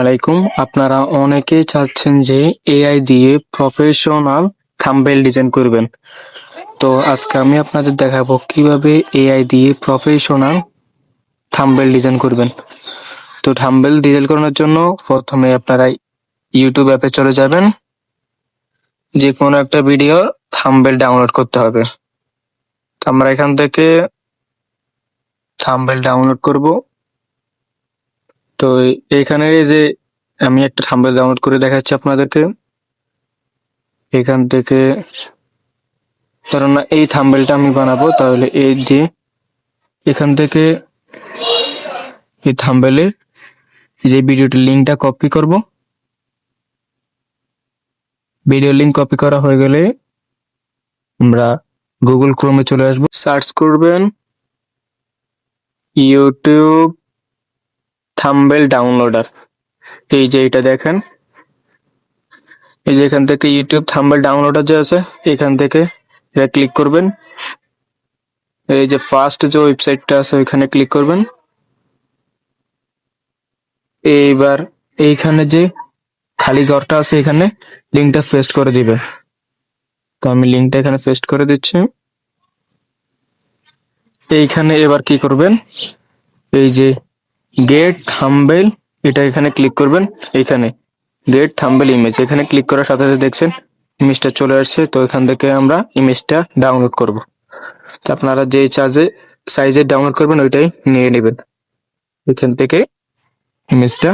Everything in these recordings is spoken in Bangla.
আলাইকুম। আপনারা অনেকেই চাচ্ছেন যে এআই দিয়ে প্রফেশনাল থাম্বনেল ডিজাইন করবেন। তো আজকে আমি আপনাদের দেখাবো কীভাবে এআই দিয়ে প্রফেশনাল থাম্বনেল ডিজাইন করবেন। তো থাম্বনেল ডিজাইন করানোর জন্য প্রথমে আপনারা ইউটিউব অ্যাপে চলে যাবেন। যে কোনো একটা ভিডিও থাম্বনেল ডাউনলোড করতে হবে। তো আমরা এখান থেকে থাম্বনেল ডাউনলোড করব। তো এখানে যে আমি একটা থাম্বনেল ডাউনলোড করে দেখাচ্ছি আপনাদেরকে। এখান থেকে ধরুন না, এই থাম্বনেলটা আমি বানাবো, তাহলে এই দিয়ে এখান থেকে এই থাম্বনেলে যে ভিডিওটির লিঙ্কটা কপি করব। ভিডিও লিঙ্ক কপি করা হয়ে গেলে আমরা গুগল ক্রোমে চলে আসব। সার্চ করবেন ইউটিউব থাম্বেল ডাউনলোডার। এই যে এটা দেখেন। এই যে এখান থেকে ইউটিউব থাম্বেল ডাউনলোডার যে আছে, এখান থেকে এটা ক্লিক করবেন। এই যে ফার্স্ট যে ওয়েবসাইটটা আছে, ওইখানে ক্লিক করবেন। এইবার এইখানে যে খালি ঘরটা আছে, এখানে লিঙ্কটা পেস্ট করে দিবে। তো আমি লিঙ্কটা এখানে পেস্ট করে দিচ্ছি। এইখানে এবার কি করবেন? এই যে গেট থাম্বেল এটা এখানে ক্লিক করবেন, এখানে গেট থাম্বেল ইমেজ এখানে ক্লিক করার সাথে সাথে দেখছেন ইমেজটা চলে আসছে, তো এখান থেকে আমরা ইমেজটা ডাউনলোড করব। তো আপনারা যে চার্জে সাইজে ডাউনলোড করবেন, ওইটাই নিয়ে নেবেন। এখান থেকে ইমেজটা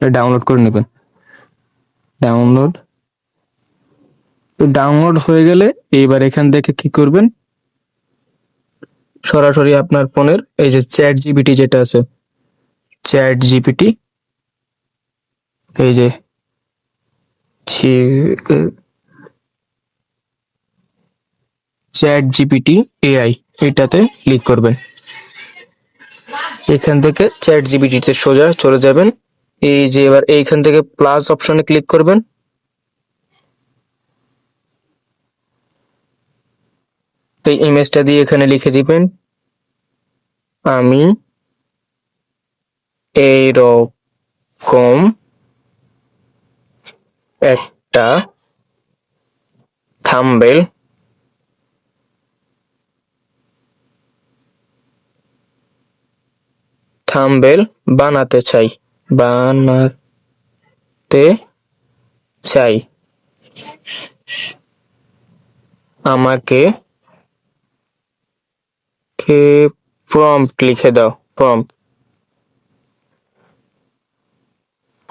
ডাউনলোড করে নেবেন। ডাউনলোড তো ডাউনলোড হয়ে গেলে এইবার এখান থেকে কি করবেন? সরাসরি আপনার ফোনের এই যে চ্যাট জিবিটি যেটা আছে চ্যাট জিপিটি। এই যে চ্যাট জিপিটি এআই, এটাতে ক্লিক করবেন। এখান থেকে চ্যাট জিপিটিতে সোজা চলে যাবেন। এই যে, এবার এইখান থেকে প্লাস অপশনে ক্লিক করবেন। এই ইমেজটা দিয়ে এখানে লিখে দিবেন, আমি এইরকম একটা থাম্বেল থাম্বেল বানাতে চাই বানাতে চাই। আমাকে কে প্রম্পট লিখে দাও প্রম্পট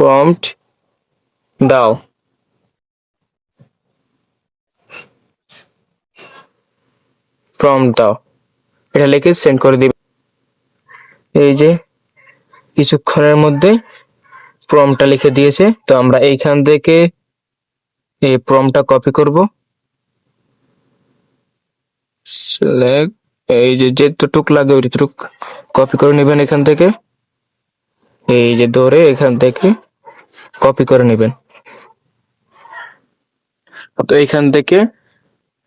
প্রম্পট দাও। প্রম্পট দাও। এটা লিখে সেন্ড করে দিবে। এই যে, কিছুক্ষণের মধ্যে প্রমটা লিখে দিয়েছে। তো আমরা এইখান থেকে এই প্রমটা কপি করব। এই যে যেটুক লাগে ওইটুক কপি করে নেবেন এখান থেকে। এই যে ধরে এখান থেকে কপি করে নেবেন। তো এখান থেকে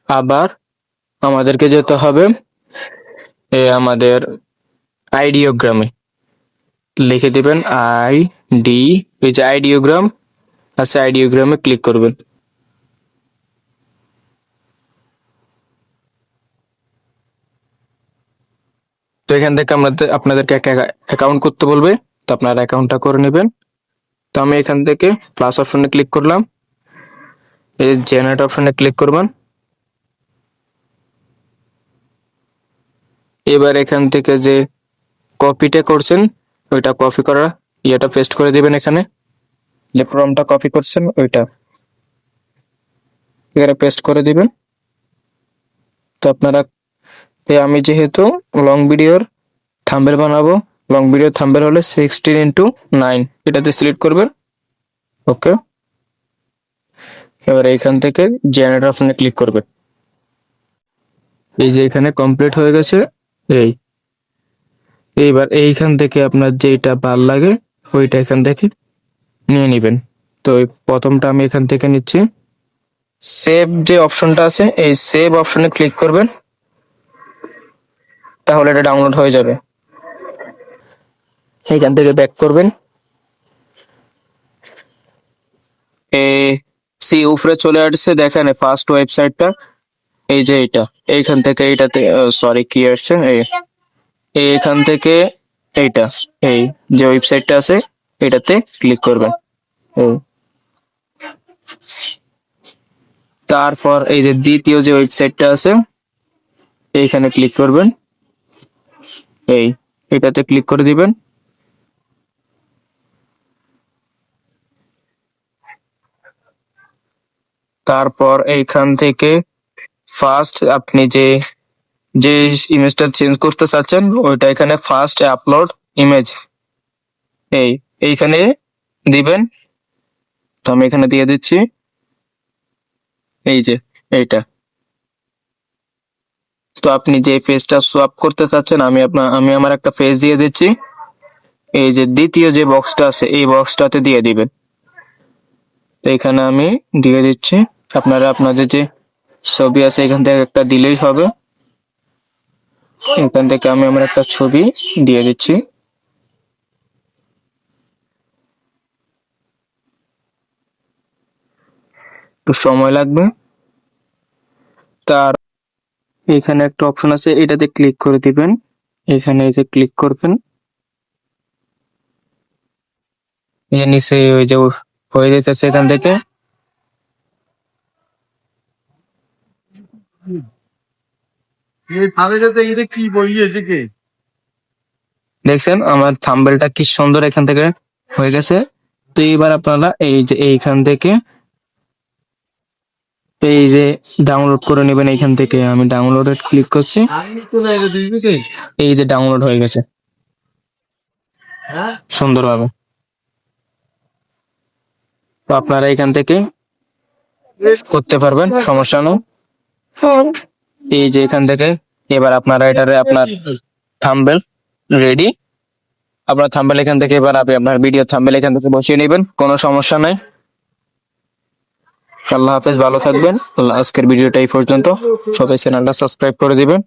আবার আমাদেরকে যেতে হবে এ আমাদের আইডিওগ্রামে। লিখে দিবেন আই ডি এই যে আইডিওগ্রাম আছে আইডিওগ্রামে ক্লিক করবেন। তো এখান থেকে আমাদের আপনাদেরকে অ্যাকাউন্ট করতে বলবে। তো আপনার অ্যাকাউন্টটা করে নেবেন। তো আমি এখান থেকে প্লাস অপশনে ক্লিক করলাম। এই জেনারেট অপশনে ক্লিক করবেন। এবার এখান থেকে যে কপিটা করছেন, ওইটা কপি করা ইয়েটা পেস্ট করে দিবেন এখানে। যে ফর্মটা কপি করছেন, ওইটা। এখানে পেস্ট করে দিবেন। তো আপনারা আমি যেহেতু লং ভিডিওর থাম্বেল বানাবো লং ভিডিও থাম্বেল হলে সিক্সটিন ইন্টু নাইন এটাতে সিলেক্ট করবেন ওকে এবার এইখান থেকে জেনারেট অপশনে ক্লিক করবেন। এই যে এখানে কমপ্লিট হয়ে গেছে, এই। এইবার এইখান থেকে আপনার যেটা ভালো লাগে, ওইটা এখান থেকে নিয়ে নেবেন। তো প্রথমটা আমি এখান থেকে নিচ্ছি। সেভ যে অপশনটা আছে, এই সেভ অপশনে ক্লিক করবেন, তাহলে এটা ডাউনলোড হয়ে যাবে। এখান থেকে ব্যাক করবেন। এ, সি উপরে চলে আসছে, দেখেন ফার্স্ট ওয়েবসাইটটা এই যে এটা, এইখান থেকে এইটাতে সরি কি আসছে? এই, এইখান থেকে এইটা, এই যে ওয়েবসাইটটা আছে, এটাতে ক্লিক করবেন। তারপর এই যে দ্বিতীয় যে ওয়েবসাইটটা আছে, এইখানে ক্লিক করবেন। এই, এটাতে ক্লিক করে দিবেন। তারপর এইখান থেকে ফার্স্ট আপনি যে যে ইমেজটা চেঞ্জ করতে চাচ্ছেন, ওইটা এখানে ফার্স্ট আপলোড ইমেজ এই, এইখানে দিবেন। তো আমি এখানে দিয়ে দিচ্ছি। এই যে, এইটা। তো আপনি যে ফেসটা সোয়াপ করতে চাচ্ছেন, আমি আপনার আমি আমার একটা ফেস দিয়ে দিচ্ছি। এই যে দ্বিতীয় যে বক্সটা আছে, এই বক্সটাতে দিয়ে দিবেন। তো এখানে আমি দিয়ে দিচ্ছি। আপনারা আপনাদের যে ছবি আছে, এখান থেকে একটা দিলেই হবে। এখান থেকে আমি আমার একটা ছবি দিয়ে দিচ্ছি। একটু সময় লাগবে। তার এখানে একটা অপশন আছে, এটাতে ক্লিক করে দিবেন। এখানে এই ক্লিক করবেন। এই যে নিচে ওই যে হয়ে যেতেছে এখান থেকে এই ফাঁদে যেতে এটা কি বই এদিকে দেখছেন আমার থাম্বেলটা কি সুন্দর এখান থেকে হয়ে গেছে। তো এবার আপনারা এই যে এইখান থেকে এই যে ডাউনলোড করে নেবেন এইখান থেকে। আমি ডাউনলোডে ক্লিক করছি। এই যে ডাউনলোড হয়ে গেছে। হ্যাঁ? সুন্দরভাবে। তো আপনারা এখান থেকে করতে পারবেন সমস্যা নেই। এই যে এখান থেকে, এবার আপনারা এটারে আপনার থাম্বেল রেডি। আপনার থাম্বেল এখান থেকে, এবার আপনি আপনার ভিডিও থাম্বেল এখান থেকে বসিয়ে নেবেন, কোনো সমস্যা নাই। আল্লাহ হাফেজ, ভালো থাকবেন। আল্লাহ আজকের ভিডিওটা এই পর্যন্ত। সবাই চ্যানেলটা সাবস্ক্রাইব করে দিবেন।